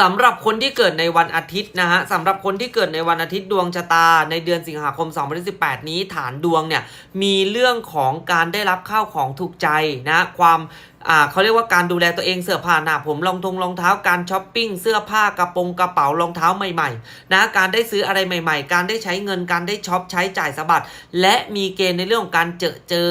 สำหรับคนที่เกิดในวันอาทิตย์นะฮะสำหรับคนที่เกิดในวันอาทิตย์ดวงชะตา ในเดือนสิงหาคม 2018 นี้ฐานดวงเนี่ยมีเรื่องของการได้รับข้าวของถูกใจนะความอ่าเขาเรียกว่าการดูแลตัวเองเสื้อผ้าหน้าผมรองทงรองเท้าการช้อปปิ้งเสื้อผ้ากระโปรงกระเป๋ารองเท้าใหม่ๆนะการได้ซื้ออะไรใหม่ ๆ การได้ใช้เงินการได้ช็อปใช้จ่ายสะบัดและมีเกณฑ์ในเรื่องของการเจอเจอ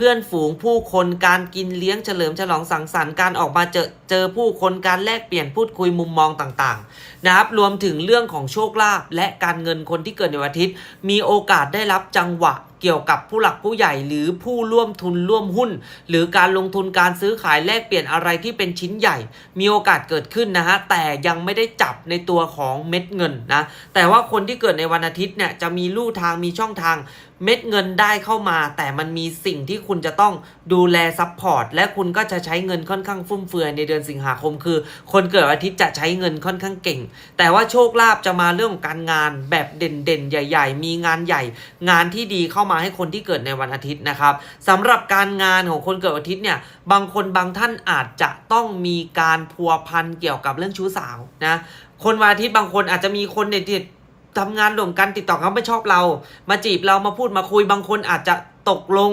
เพื่อนฝูงผู้คนการกินเลี้ยงเฉลิมฉลองสังสรรค์การออกมาเจอเจอผู้คนการแลกเปลี่ยนพูดคุยมุมมองต่างๆนะครับรวมถึงเรื่องของโชคลาภและการเงินคนที่เกิดในวันอาทิตย์ มีโอกาสได้รับจังหวะเกี่ยวกับผู้หลักผู้ใหญ่หรือผู้ร่วมทุนร่วมหุ้น หรือการลงทุนการซื้อขายแลกเปลี่ยนอะไรที่เป็นชิ้นใหญ่ มีโอกาสเกิดขึ้นนะฮะแต่ยังไม่ได้จับในตัวของเม็ดเงินนะแต่ว่าคนที่เกิดในวันอาทิตย์เนี่ยจะมีลู่ทางมีช่องทางเม็ดเงินได้เข้ามา แต่มันมีสิ่งที่คุณจะต้องดูแลซัพพอร์ตและคุณก็จะใช้เงินค่อนข้างฟุ่มเฟือยในเดือนสิงหาคมคือ คนเกิดวันอาทิตย์จะใช้เงินค่อนข้างเก่ง แต่ว่าโชคลาภจะมาเรื่องของการงานแบบเด่นๆ ใหญ่ ๆ มีงานใหญ่ งานที่ดีเข้ามาให้คนที่เกิดในวันอาทิตย์นะครับสำหรับการงานของคนเกิดวันอาทิตย์เนี่ยบางคนบางท่านอาจจะต้องมีการพัวพันเกี่ยวกับเรื่องชู้สาวนะคนวันอาทิตย์บางคนอาจจะมีคนเด็ดๆทำงานร่วมกันติดต่อเขาไม่ชอบเรา มาจีบเรามาพูดมาคุยบางคนอาจจะ ตกลง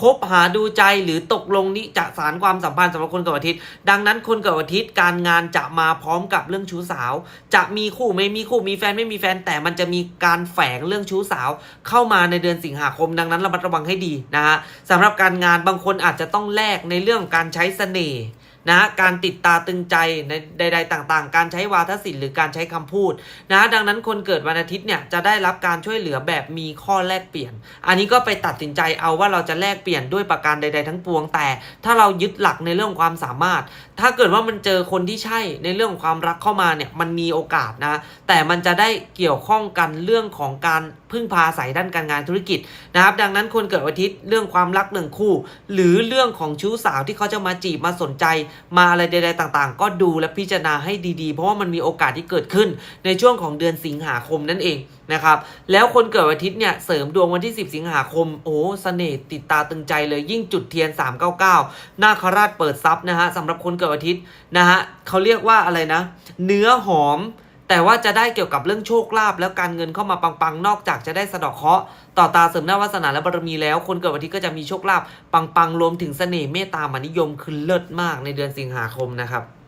คบหาดูใจหรือตกลงนี้จะสารความสัมพันธ์สำหรับคนเกิดวันอาทิตย์ ดังนั้นคนเกิดวันอาทิตย์การงานจะมาพร้อมกับเรื่องชู้สาว จะมีคู่ไม่มีคู่มีแฟนไม่มีแฟน แต่มันจะมีการแฝงเรื่องชู้สาว เข้ามาในเดือนสิงหาคม ดังนั้นระมัดระวังให้ดีนะฮะสำหรับการงานบางคนอาจจะต้องแลกในเรื่องการใช้เสน่ห์ นะการติดตาตึงใจในใด ๆ ต่างๆ การใช้วาทศิลป์หรือการใช้คำพูดนะดังนั้นคนเกิดวันอาทิตย์เนี่ยจะได้รับการช่วยเหลือแบบมีข้อแลกเปลี่ยน อันนี้ก็ไปตัดสินใจเอาว่าเราจะแลกเปลี่ยนด้วยประการใด ๆ ทั้งปวงแต่ ถ้าเรายึดหลักในเรื่องความสามารถ ถ้าเกิดว่ามันเจอคนที่ใช่ในเรื่องของความรักเข้ามาเนี่ยมันมีโอกาสนะแต่มันจะได้เกี่ยวข้องกันเรื่องของการพึ่งพาอาศัยด้านการงานธุรกิจนะครับดังนั้นคนเกิดวันอาทิตย์เรื่องความรักเรื่งคู่ หรือเรื่องของชู้สาวที่เขาจะมาจีบมาสนใจมาอะไรใดๆต่างๆ ก็ดูและพิจารณาให้ดีๆ เพราะว่ามันมีโอกาสที่เกิดขึ้นในช่วงของเดือนสิงหาคมนั่นเองนะครับ แล้วคนเกิดวันอาทิตย์เนี่ยเสริมดวงวันที่ 10 สิงหาคม โอ้เสน่ห์ติดตาตึงใจเลยยิ่งจุดเทียน 399 นาคราชเปิดซับนะฮะสำหรับคนเกิดวันอาทิตย์นะฮะเขาเรียกว่าอะไรนะ เนื้อหอม แต่ว่าจะได้เกี่ยวกับเรื่องโชคลาภแล้วการเงินเข้ามาปังๆ นอกจากจะได้สะดอกเคราะห์ต่อตาเสริมหน้าวาสนาและบารมีแล้ว คนเกิดวันที่ก็จะมีโชคลาภปังๆ รวมถึงเสน่ห์เมตตามานิยมคือเลิศมากในเดือนสิงหาคมนะครับ